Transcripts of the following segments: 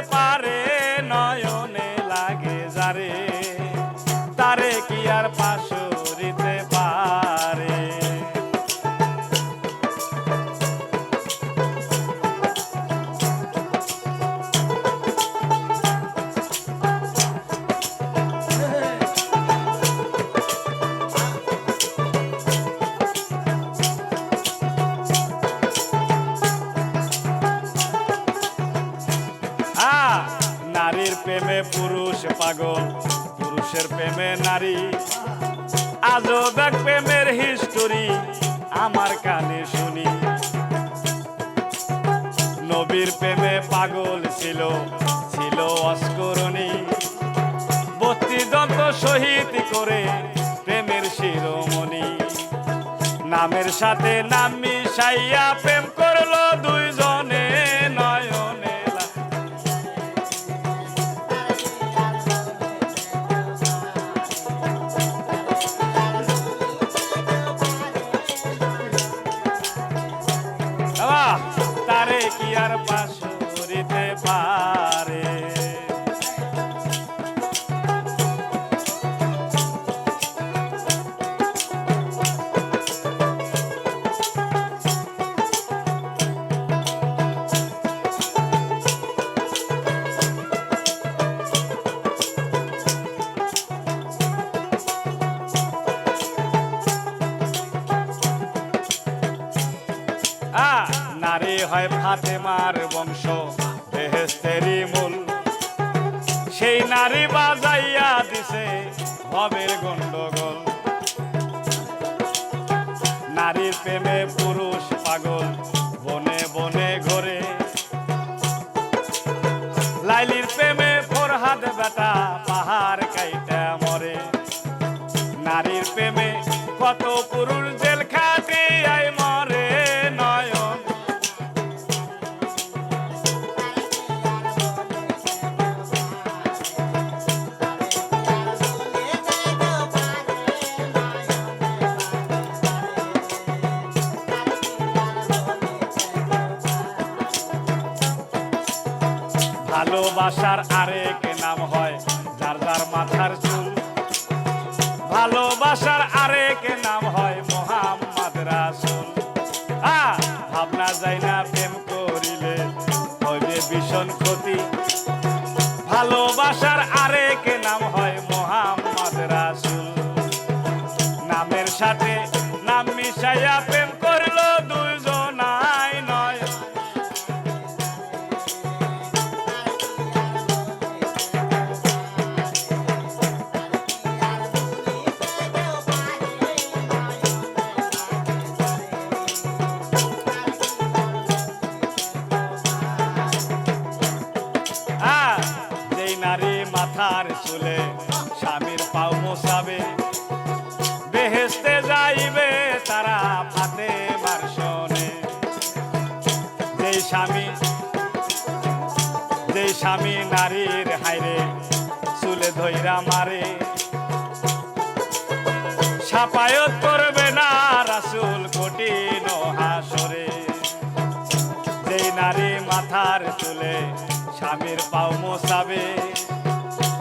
prepare. নারী। আজও দেখ প্রেমের হিস্টোরি আমার কানে শুনি। নবীর প্রেমে পাগল ছিল ছিল অস্করণী। বত্রিশ দন্ত শহীদ করে প্রেমের শিরোমণি। নামের সাথে নাম মিশাইয়া প্রেম করল দুইজনে ফাতেমার বংশ বেহেস্তেরি মূল। সেই নারী বাজাইয়া দিছে ভবের গন্ডগোল। নারীর প্রেমে পুরুষ পাগল, বনে বনে ঘরে। লাইলির প্রেমে ফরহাদ বেটা পাহাড় কাইটা মরে। নারীর প্রেমে কত পুরুষ ভালোবাসার আরেক নাম হয় যার যার মাথার চুল। ভালোবাসার আরেক নাম হয় মোহাম্মদ রাসুল। আ, ভাবনা যায় না প্রেম করিলে হইবে ভীষণ ক্ষতি। ভালোবাসার আরেক স্বামী নারীর হাইরে চুলে ধইরা মারে। সাপায়ত করবে না রাসুল কঠিন হাসরে যেই নারী মাথার চুলে স্বামীর পাও মোসাবে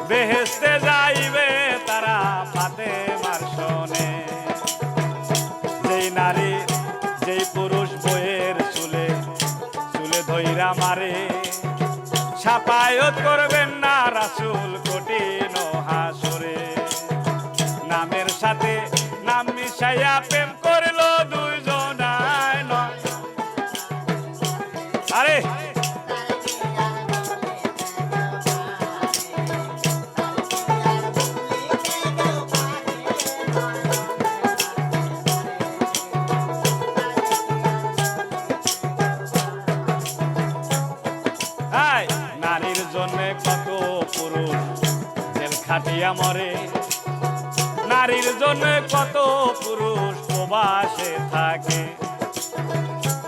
বেহেস্তে যাইবে তারা ফাতে মার্শনে যেই নারী, যেই পুরুষ সাপায়ত করবেন না রাসুল খাটিয়া মরে নারীর জন্য কত পুরুষ প্রবাসে থাকে।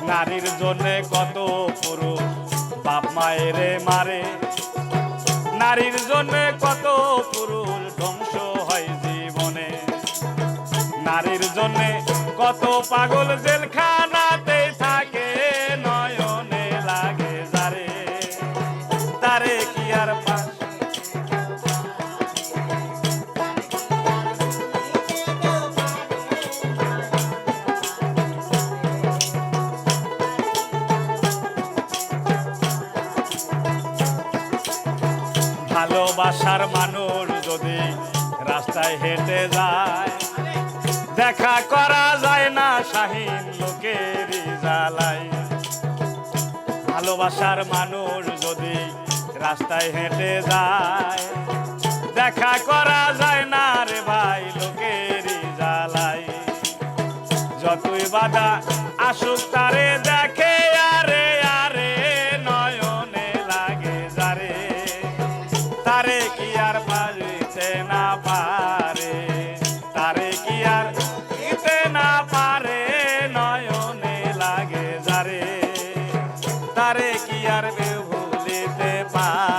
নারীর জন্য কত পুরুষ বাপ মায়েরে মারে। নারীর জন্য কত পুরুষ ধ্বংস হয় জীবনে। নারীর জন্য কত পাগল জেলখানাতে ভালোবাসার মানুষ যদি রাস্তায় হেঁটে যায়, দেখা করা যায় না শাহিন লোকের জ্বালাই ভালোবাসার মানুষ যদি রাস্তায় হেঁটে যায়, দেখা কি আর ভুলিতে পার?